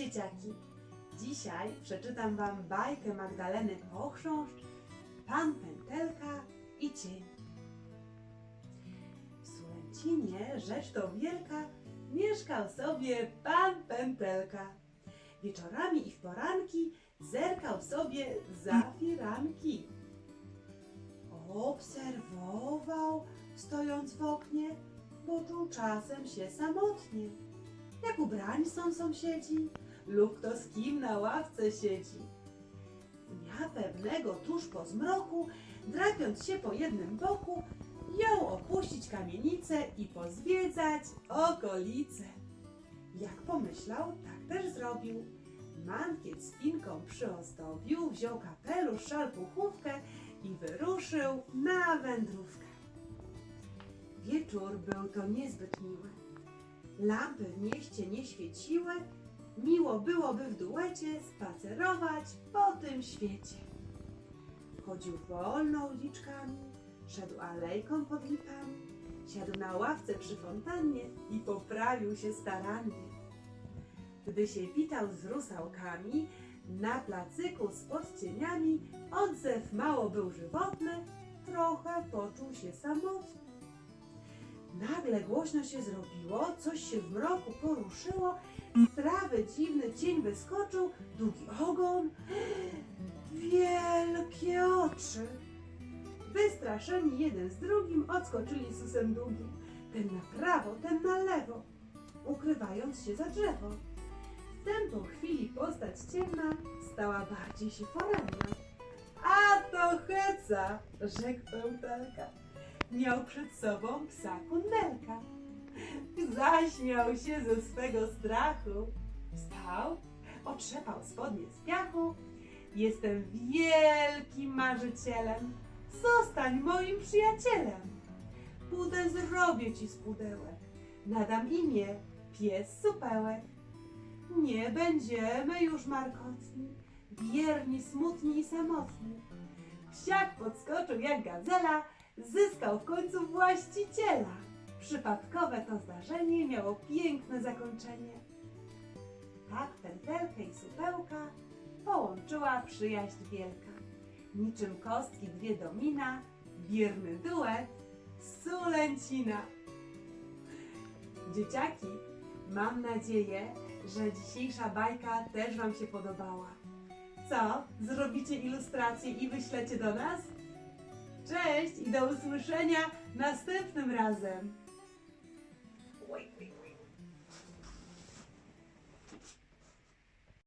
dzieciaki! Dzisiaj przeczytam Wam bajkę Magdaleny Pochrząszcz, Pan Pętelka i Cień. W Sulęcinie, rzecz to wielka, mieszkał sobie Pan Pętelka. Wieczorami i w poranki zerkał sobie za firanki. Obserwował, stojąc w oknie, bo czuł czasem się samotnie. Jak ubrani są sąsiedzi, lub kto z kim na ławce siedzi. Dnia pewnego tuż po zmroku, drapiąc się po jednym boku, jął opuścić kamienicę i pozwiedzać okolice. Jak pomyślał, tak też zrobił. Mankiet z pinką przyozdobił, wziął kapelusz, szal, puchówkę i wyruszył na wędrówkę. Wieczór był to niezbyt miły. Lampy w mieście nie świeciły, miło byłoby w duecie spacerować po tym świecie. Chodził wolno uliczkami, szedł alejką pod lipami, siadł na ławce przy fontannie i poprawił się starannie. Gdy się witał z rusałkami, na placyku z podcieniami odzew mało był żywotny, trochę poczuł się samotny. Nagle głośno się zrobiło, coś się w mroku poruszyło, z trawy dziwny cień wyskoczył, długi ogon, wielkie oczy. Wystraszeni jeden z drugim odskoczyli susem długim, ten na prawo, ten na lewo, ukrywając się za drzewo. Wtem po chwili postać ciemna stała bardziej się poranna. A to heca, rzekł pętelka. Miał przed sobą psa kundelka. Zaśmiał się ze swego strachu. Wstał, otrzepał spodnie z piachu. Jestem wielkim marzycielem. Zostań moim przyjacielem. Budę zrobię ci z pudełek. Nadam imię pies supełek. Nie będziemy już markotni, bierni, smutni i samotni. Psiak podskoczył jak gazela, zyskał w końcu właściciela. Przypadkowe to zdarzenie miało piękne zakończenie. Tak pętelkę i supełka połączyła przyjaźń wielka. Niczym kostki dwie domina, bierny duet, sulęcina. Dzieciaki, mam nadzieję, że dzisiejsza bajka też Wam się podobała. Co? Zrobicie ilustrację i wyślecie do nas? Cześć i do usłyszenia następnym razem!